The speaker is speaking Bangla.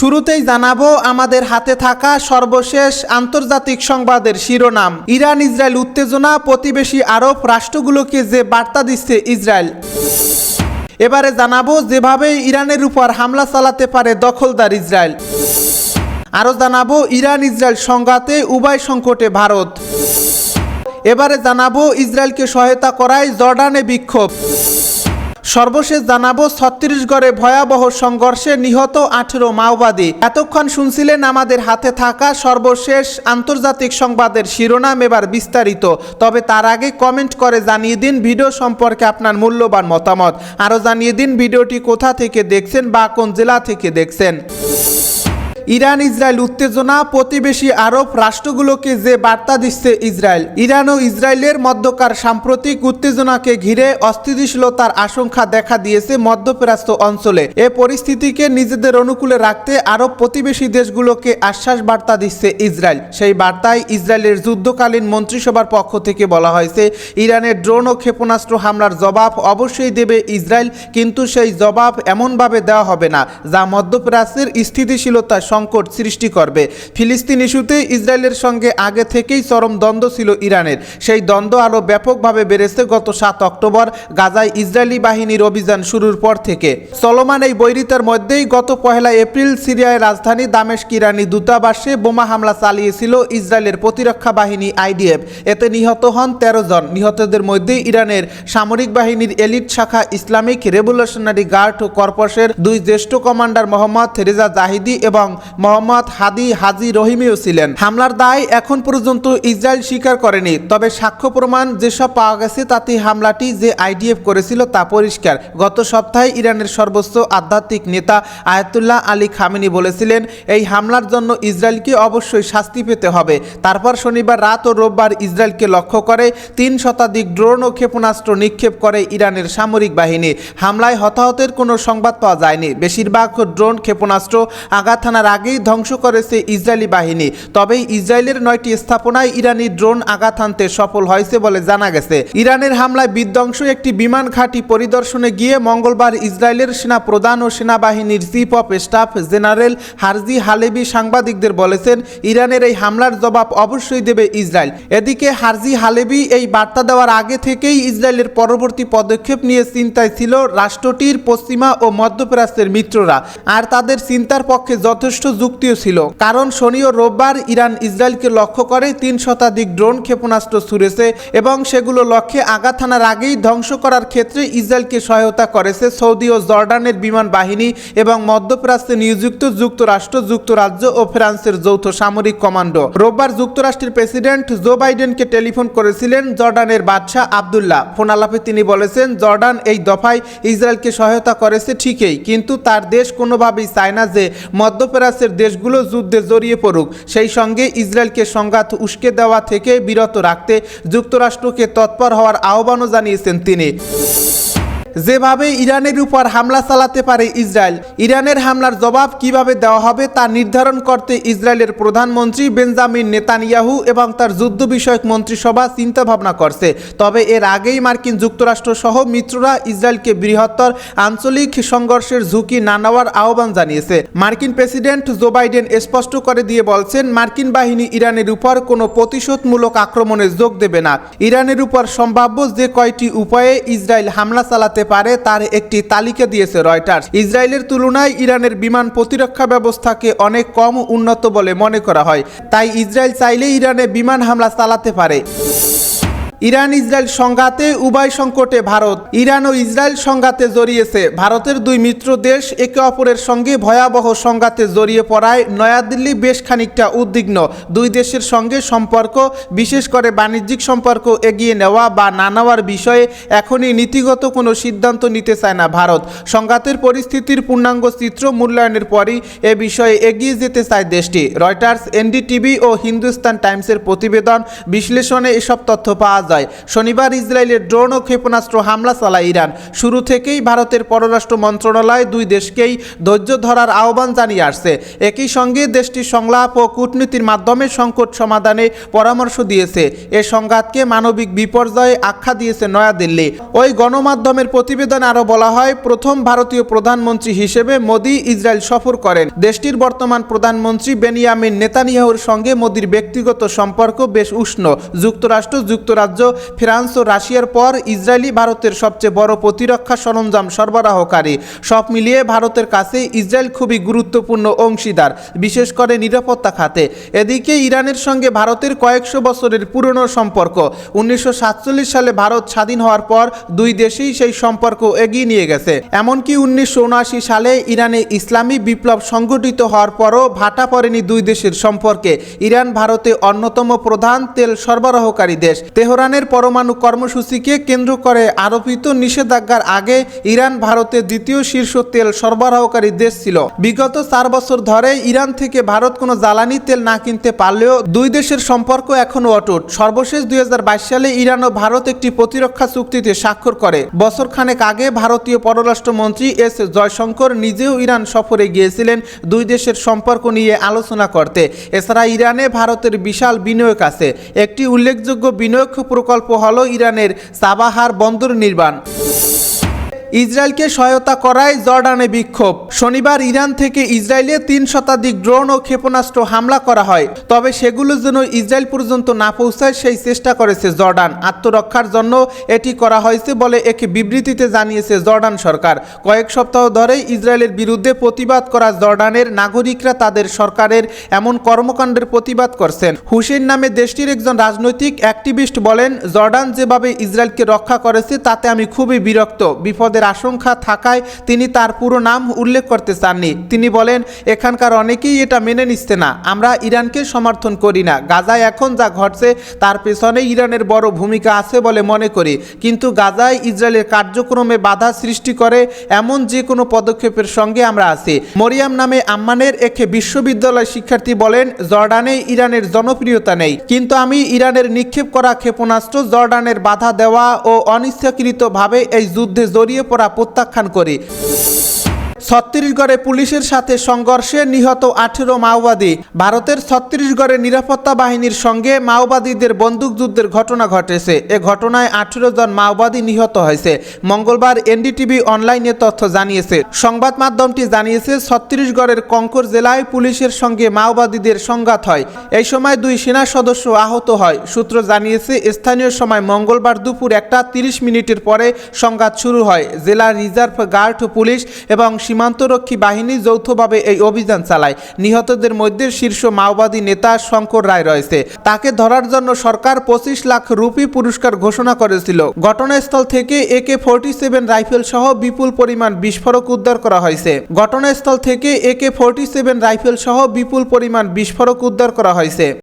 শুরুতেই জানাব, আমাদের হাতে থাকা সর্বশেষ আন্তর্জাতিক সংবাদের শিরোনাম। ইরান ইসরায়েল উত্তেজনা, প্রতিবেশী আরব রাষ্ট্রগুলোকে যে বার্তা দিচ্ছে ইসরায়েল। এবারে জানাব যেভাবে ইরানের উপর হামলা চালাতে পারে দখলদার ইসরায়েল। আরও জানাব ইরান ইসরায়েল সংঘাতে উভয় সংকটে ভারত। এবারে জানাব, ইসরায়েলকে সহায়তা করায় জর্ডানে বিক্ষোভ। সর্বশেষ জানাব, ছত্তিশগড়ে ভয়াবহ সংঘর্ষে নিহত আঠেরো মাওবাদী। এতক্ষণ শুনছিলেন আমাদের হাতে থাকা সর্বশেষ আন্তর্জাতিক সংবাদের শিরোনাম এবার বিস্তারিত। তবে তার আগে কমেন্ট করে জানিয়ে দিন ভিডিও সম্পর্কে আপনার মূল্যবান মতামত। আরও জানিয়ে দিন ভিডিওটি কোথা থেকে দেখছেন বা কোন জেলা থেকে দেখছেন। ইরান, ইসরায়েল উত্তেজনা, প্রতিবেশী আরব রাষ্ট্রগুলোকে যে বার্তা দিচ্ছে ইসরায়েল। ইরান ও ইসরায়েলের মধ্যকার সাম্প্রতিক উত্তেজনাকে ঘিরে অস্থিতিশীলতার আশঙ্কা দেখা দিয়েছে মধ্যপ্রাচ্য অঞ্চলে। এ পরিস্থিতিকে নিজেদের অনুকূলে রাখতে আরব প্রতিবেশী দেশগুলোকে আশ্বাস বার্তা দিচ্ছে ইসরায়েল। সেই বার্তায় ইসরায়েলের যুদ্ধকালীন মন্ত্রিসভার পক্ষ থেকে বলা হয়েছে, ইরানের ড্রোন ও ক্ষেপণাস্ত্র হামলার জবাব অবশ্যই দেবে ইসরায়েল, কিন্তু সেই জবাব এমনভাবে দেওয়া হবে না, যা মধ্যপ্রাচ্যের স্থিতিশীলতা সংকট সৃষ্টি করবে। ফিলিস্তিন ইস্যুতে ইসরায়েলের সঙ্গে আগে থেকেই চরম দ্বন্দ্ব ছিল ইরানের। সেই দ্বন্দ্ব আরও ব্যাপকভাবে বেড়েছে গত সাত অক্টোবর, গাজায় ইসরায়েলি বাহিনীর অভিযান শুরুর পর থেকে। চলমান এই বৈরিতার মধ্যেই গত পহেলা এপ্রিল সিরিয়ায় রাজধানী দামেশ ইরানি দূতাবাসে বোমা হামলা চালিয়েছিল ইসরায়েলের প্রতিরক্ষা বাহিনী আইডিএফ। এতে নিহত হন তেরো জন। নিহতদের মধ্যে ইরানের সামরিক বাহিনীর এলিট শাখা ইসলামিক রেভলিউশনারি গার্ড ও কর্পসের দুই জ্যেষ্ঠ কমান্ডার মোহাম্মদ রেজা জাহিদি এবং মোহাম্মদ হাদি হাজি রহিমিও ছিলেন। হামলার দায় এখন পর্যন্ত ইসরায়েল স্বীকার করেনি, তবে সাক্ষ্য প্রমাণ যেসব পাওয়া গেছে তাতে হামলাটি যে আইডিএফ করেছিল তা পরিষ্কার। গত সপ্তাহে ইরানের সর্বোচ্চ আধ্যাত্মিক নেতা আয়াতুল্লাহ আলী খামেনি বলেছিলেন, এই হামলার জন্য ইসরায়েলকে অবশ্যই শাস্তি পেতে হবে। তারপর শনিবার রাত ও রোববার ইসরায়েলকে লক্ষ্য করে তিন শতাধিক ড্রোন ও ক্ষেপণাস্ত্র নিক্ষেপ করে ইরানের সামরিক বাহিনী। হামলায় হতাহতের কোনো সংবাদ পাওয়া যায়নি। বেশিরভাগ ড্রোন ক্ষেপণাস্ত্র আঘাত হানার আগেই ধ্বংস করেছে ইসরায়েলি বাহিনী। তবে ইসরায়েলের নয়টি স্থাপনায় ইরানি ড্রোন আঘাত হানতে সফল হয়েছে বলে জানা গেছে। ইরানের হামলায় বিধ্বংস একটি বিমান ঘাঁটি পরিদর্শনে গিয়ে মঙ্গলবার ইসরায়েলের সেনা প্রধান ও সেনাবাহিনীর chief of staff general Herzi Halevi সাংবাদিকদের বলেছেন, ইরানের এই হামলার জবাব অবশ্যই দেবে ইসরায়েল। এদিকে হারজি হালেবি এই বার্তা দেওয়ার আগে থেকেই ইসরায়েলের পরবর্তী পদক্ষেপ নিয়ে চিন্তায় ছিল রাষ্ট্রটির পশ্চিমা ও মধ্যপ্রাচ্যের মিত্ররা। আর তাদের চিন্তার পক্ষে যথেষ্ট যুক্তিও ছিল। কারণ শনি ও রোববার ইরান ইসরায়েলকে লক্ষ্য করে তিন শতাধিক ড্রোন ক্ষেপণাস্ত্র ছুড়েছে এবং সেগুলো লক্ষ্যে আঘাত হানার আগেই ধ্বংস করার ক্ষেত্রে ইসরায়েলকে সহায়তা করেছে সৌদি ও জর্ডানের বিমান বাহিনী এবং মধ্যপ্রাচ্যে নিয়োজিত যুক্তরাষ্ট্র, যুক্তরাজ্য ও ফ্রান্সের যৌথ সামরিক কমান্ডো। রোববার যুক্তরাষ্ট্রের প্রেসিডেন্ট জো বাইডেনকে টেলিফোন করেছিলেন জর্ডানের বাদশাহ আবদুল্লাহ। ফোন আলাপে তিনি বলেছেন, জর্ডান এই দফায় ইসরায়েলকে সহায়তা করেছে ঠিকই, কিন্তু তার দেশ কোনোভাবেই চায় না যে মধ্যপ্রাচ্যের দেশগুলো যুদ্ধে জড়িয়ে পড়ুক, সেই সঙ্গে ইসরায়েলকে সংঘাত উস্কে দেওয়া থেকে বিরত রাখতে যুক্তরাষ্ট্রকে তৎপর হওয়ার আহ্বানও জানিয়েছেন তিনি। যেভাবে ইরানের উপর হামলা চালাতে পারে ইসরায়েল, ইরানের হামলার জবাব কীভাবে দেওয়া হবে তা নির্ধারণ করতে ইসরায়েলের প্রধানমন্ত্রী বেঞ্জামিন নেতানিয়াহু এবং তার যুদ্ধ বিষয়ক মন্ত্রিসভা চিন্তা ভাবনা করছে। তবে এর আগেই মার্কিন যুক্তরাষ্ট্র সহ মিত্ররা ইসরায়েলকে বৃহত্তর আঞ্চলিক সংঘর্ষের ঝুঁকি না নেওয়ার আহ্বান জানিয়েছে। মার্কিন প্রেসিডেন্ট জো বাইডেন স্পষ্ট করে দিয়ে বলছেন, মার্কিন বাহিনী ইরানের উপর কোনো প্রতিশোধমূলক আক্রমণে যোগ দেবে না। ইরানের উপর সম্ভাব্য যে কয়টি উপায়ে ইসরায়েল হামলা চালাতে হতে পারে তার একটি তালিকা দিয়েছে রয়টার্স। ইসরায়েলের তুলনায় ইরানের বিমান প্রতিরক্ষা ব্যবস্থাকে অনেক কম উন্নত বলে মনে করা হয়। তাই ইসরায়েল চাইলে ইরানে বিমান হামলা চালাতে পারে। ইরান ইসরায়েল সংঘাতে উভয় সংকটে ভারত। ইরান ও ইসরায়েল সংঘাতে জড়িয়েছে। ভারতের দুই মিত্র দেশ একে অপরের সঙ্গে ভয়াবহ সংঘাতে জড়িয়ে পড়ায় নয়াদিল্লি বেশ খানিকটা উদ্বিগ্ন। দুই দেশের সঙ্গে সম্পর্ক, বিশেষ করে বাণিজ্যিক সম্পর্ক এগিয়ে নেওয়া বা না নেওয়ার বিষয়ে এখনই নীতিগত কোনো সিদ্ধান্ত নিতে চায় না ভারত। সংঘাতের পরিস্থিতির পূর্ণাঙ্গ চিত্র মূল্যায়নের পরই এ বিষয়ে এগিয়ে যেতে চায় দেশটি। রয়টার্স, এনডিটিভি ও হিন্দুস্তান টাইমসের প্রতিবেদন বিশ্লেষণে এসব তথ্য পাওয়া পরাজয় শনিবার ইসরায়েলের ড্রোন ও ক্ষেপণাস্ত্র হামলা চালায় ইরান। শুরু থেকেই ভারতের পররাষ্ট্র মন্ত্রণালয় দুই দেশকেই ধৈর্য ধরার আহ্বান জানিয়ে আসছে। একই সঙ্গে দেশটির সংলাপ ও কূটনীতির মাধ্যমে সংকট সমাধানে পরামর্শ দিয়েছে। এ সংঘাতকে মানবিক বিপর্যয়ে আখ্যা দিয়েছে নয়াদিল্লি। ওই গণমাধ্যমের প্রতিবেদনে আরও বলা হয়, প্রথম ভারতীয় প্রধানমন্ত্রী হিসেবে মোদী ইসরায়েল সফর করেন। দেশটির বর্তমান প্রধানমন্ত্রী বেনিয়ামিন নেতানিয়াহুর সঙ্গে মোদির ব্যক্তিগত সম্পর্ক বেশ উষ্ণ। যুক্তরাষ্ট্র যুক্তরাজ্য ফ্রান্স ও রাশিয়ার পর ইসরায়েলি ভারতের সবচেয়ে বড় প্রতিরক্ষা সরঞ্জাম সরবরাহকারী। সব মিলিয়ে ভারতের কাছে ইসরায়েল খুবই গুরুত্বপূর্ণ অংশীদার, বিশেষ করে নিরাপত্তা খাতে। এদিকে ইরানের সঙ্গে ভারতের কয়েকশো বছরের পুরনো সম্পর্ক। উনিশশো সাতচল্লিশ সালে ভারত স্বাধীন হওয়ার পর দুই দেশেই সেই সম্পর্ক এগিয়ে নিয়ে গেছে। এমনকি উনিশশো উনআশি সালে ইরানে ইসলামী বিপ্লব সংগঠিত হওয়ার পরও ভাটা পড়েনি দুই দেশের সম্পর্কে। ইরান ভারতে অন্যতম প্রধান তেল সরবরাহকারী দেশ। তেহরানের পরমাণু কর্মসূচিকে কেন্দ্র করে আরোপিত নিষেধাজ্ঞার আগে ইরান ভারতের দ্বিতীয় শীর্ষ তেল সরবরাহকারী দেশ ছিল। বিগত চার বছর ধরে ইরান থেকে ভারত কোনো জ্বালানি তেল না কিনতে পারলেও দুই দেশের সম্পর্ক এখনও অটুট। সর্বশেষ দুই সালে ইরান ও ভারত একটি প্রতিরক্ষা চুক্তিতে স্বাক্ষর করে। বছর খানেক আগে ভারতীয় পররাষ্ট্রমন্ত্রী এস জয়শঙ্কর নিজেও ইরান সফরে গিয়েছিলেন দুই দেশের সম্পর্ক নিয়ে আলোচনা করতে। এছাড়া ইরানে ভারতের বিশাল বিনিয়োগ আছে। একটি উল্লেখযোগ্য বিনিয়োগ প্রকল্প হল ইরানের সাবাহার বন্দর নির্মাণ। ইসরায়েলকে সহায়তা করায় জর্ডানে বিক্ষোভ। শনিবার ইরান থেকে ইসরায়েলে তিন শতাধিক ড্রোন ও ক্ষেপণাস্ত্র হামলা করা হয়, তবে সেগুলো যেন ইসরায়েল পর্যন্ত না পৌঁছায় সেই চেষ্টা করেছে জর্ডান। আত্মরক্ষার জন্য এটি করা হয়েছে বলে এক বিবৃতিতে জানিয়েছে জর্ডান সরকার। কয়েক সপ্তাহ ধরে ইসরায়েলের বিরুদ্ধে প্রতিবাদ করা জর্ডানের নাগরিকরা তাদের সরকারের এমন কর্মকাণ্ডের প্রতিবাদ করছেন। হুসেন নামে দেশটির একজন রাজনৈতিক অ্যাক্টিভিস্ট বলেন, জর্ডান যেভাবে ইসরায়েলকে রক্ষা করেছে, তাতে আমি খুবই বিরক্ত। বিপদের আশঙ্কা থাকায় তিনি তার পুরো নাম উল্লেখ করতে চাননি। তিনি বলেন, এখানকার অনেকেই এটা মেনে নিচ্ছে না। আমরা ইরানকে সমর্থন করি না। গাজায় এখন যা ঘটছে, তার পেছনে ইরানের বড় ভূমিকা আছে বলে মনে করি। কিন্তু গাজায় ইসরায়েলের কার্যক্রমে বাধা সৃষ্টি করে এমন যে কোনো পদক্ষেপের সঙ্গে আমরা আছি। মরিয়াম নামে আম্মানের একে বিশ্ববিদ্যালয় শিক্ষার্থী বলেন, জর্ডানে ইরানের জনপ্রিয়তা নেই। কিন্তু আমি ইরানের নিক্ষেপ করা ক্ষেপণাস্ত্র জর্ডানের বাধা দেওয়া ও অনিচ্ছাকৃতভাবে এই যুদ্ধে জড়িয়ে পড়া প্রত্যাখ্যান করি। ছত্তিশগড়ে পুলিশের সাথে সংঘর্ষে নিহত আঠেরো মাওবাদী, ভারতের ছত্তিশগড়ে নিরাপত্তা বাহিনীর সঙ্গে মাওবাদীদের বন্দুকযুদ্ধের ঘটনা ঘটেছে। এ ঘটনায় আঠেরো জন মাওবাদী নিহত হয়েছে। মঙ্গলবার এনডিটিভি অনলাইনে তথ্য জানিয়েছে। সংবাদ মাধ্যমটি জানিয়েছে, ছত্তিশগড়ের কঙ্কর জেলায় পুলিশের সঙ্গে মাওবাদীদের সংঘাত হয়। এই সময় দুই সেনা সদস্য আহত হয়। সূত্র জানিয়েছে, স্থানীয় সময় মঙ্গলবার দুপুর একটা তিরিশ মিনিটের পরে সংঘাত শুরু হয়। জেলা রিজার্ভ গার্ড পুলিশ এবং সীমান্তরক্ষী বাহিনী যৌথভাবে এই অভিযান চালায়। নিহতদের মধ্যে শীর্ষ মাওবাদী নেতা শঙ্কর রায় রয়েছে। তাকে ধরার জন্য সরকার পঁচিশ লাখ রুপি পুরস্কার ঘোষণা করেছিল। ঘটনাস্থল থেকে একে ফোরটি সেভেন রাইফেল সহ বিপুল পরিমাণ বিস্ফোরক উদ্ধার করা হয়েছে। ঘটনাস্থল থেকে একে ফোরটি সেভেন রাইফেল সহ বিপুল পরিমাণ বিস্ফোরক উদ্ধার করা হয়েছে।